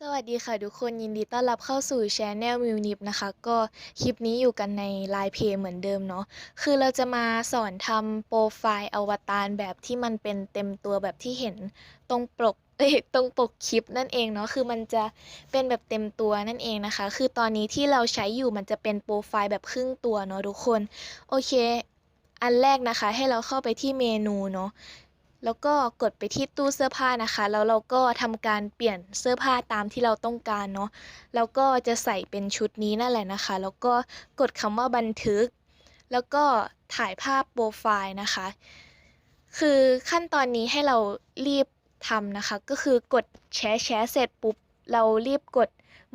สวัสดีค่ะทุกคนยินดีต้อนรับเข้าสู่ช anel มิวนิฟนะคะ ก็คลิปนี้อยู่กันใน Line Pay เหมือนเดิมเนาะคือเราจะมาสอนทำโปรไฟล์อวตารแบบที่มันเป็นเต็มตัวแบบที่เห็นตรงปกเอ้ตรงปกคลิปนั่นเองเนาะคือมันจะเป็นแบบเต็มตัวนั่นเองนะคะ คือตอนนี้ที่เราใช้อยู่มันจะเป็นโปรไฟล์แบบครึ่งตัวเนาะทุกคนโอเค อันแรกนะคะ ให้เราเข้าไปที่เมนูเนาะ แล้วก็กดไปที่ตู้เสื้อผ้านะคะ แล้วเราก็ทำการเปลี่ยนเสื้อผ้าตามที่เราต้องการเนาะ แล้วก็จะใส่เป็นชุดนี้นั่นแหละนะคะ แล้วก็กดคำว่าบันทึก แล้วก็ถ่ายภาพโปรไฟล์นะคะ คือขั้นตอนนี้ให้เรารีบทำนะคะ ก็คือกดแชร์แชร์เสร็จปุ๊บ เรารีบกด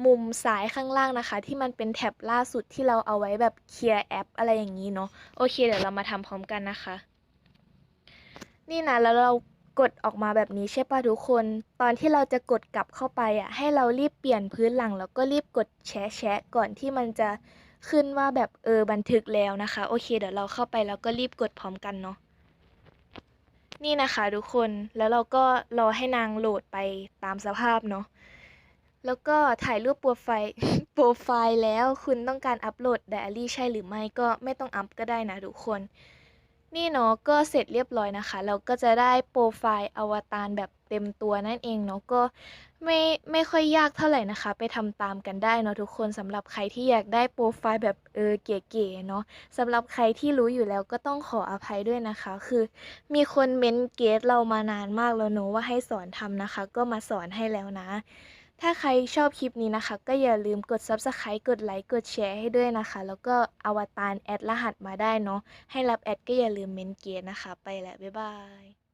มุมซ้ายข้างล่างนะคะ ที่มันเป็นแท็บล่าสุดที่เราเอาไว้แบบเคลียร์แอป อะไรอย่างนี้เนาะ โอเค เดี๋ยวเรามาทำพร้อมกันนะคะ นี่นะแล้วเรากดออกมาแบบนี้ใช่ป่ะทุกคน ตอนที่เราจะกดกลับเข้าไปอะ ให้เรารีบเปลี่ยนพื้นหลังแล้วก็รีบกดแชะแชะก่อนที่มันจะขึ้นว่าแบบเออบันทึกแล้วนะคะ โอเค เดี๋ยวเราเข้าไปแล้วก็รีบกดพร้อมกันเนาะนี่นะคะทุกคนแล้วเราก็รอให้นางโหลดไปตามสภาพเนาะแล้วก็ถ่ายรูปโปรไฟล์โปรไฟล์แล้วคุณต้องการอัปโหลดไดอารี่ใช่หรือไม่ก็ไม่ต้องอัพก็ได้นะทุกคน นี่เนาะก็เสร็จเรียบร้อยนะคะ เราก็จะได้โปรไฟล์อวตารแบบเต็มตัวนั่นเองเนาะก็ไม่ไม่ค่อยยากเท่าไหร่นะคะ ไปทำตามกันได้เนาะทุกคนสำหรับใครที่อยากได้โปรไฟล์แบบเออเก๋ๆเนาะสำหรับใครที่รู้อยู่แล้วก็ต้องขออภัยด้วยนะคะ คือ มีคนเม้นเกสเรามานานมากแล้วเนาะว่าให้สอนทำนะคะ ก็มาสอนให้แล้วนะ ถ้าใครชอบคลิปนี้นะคะ ก็อย่าลืมกด Subscribe กดไลค์กดแชร์ให้ด้วยนะคะ แล้วก็อวตารแอดรหัสมาได้เนาะให้รับแอดก็อย่าลืมเมนเกียร์นะคะ ไปแล้วบ๊ายบาย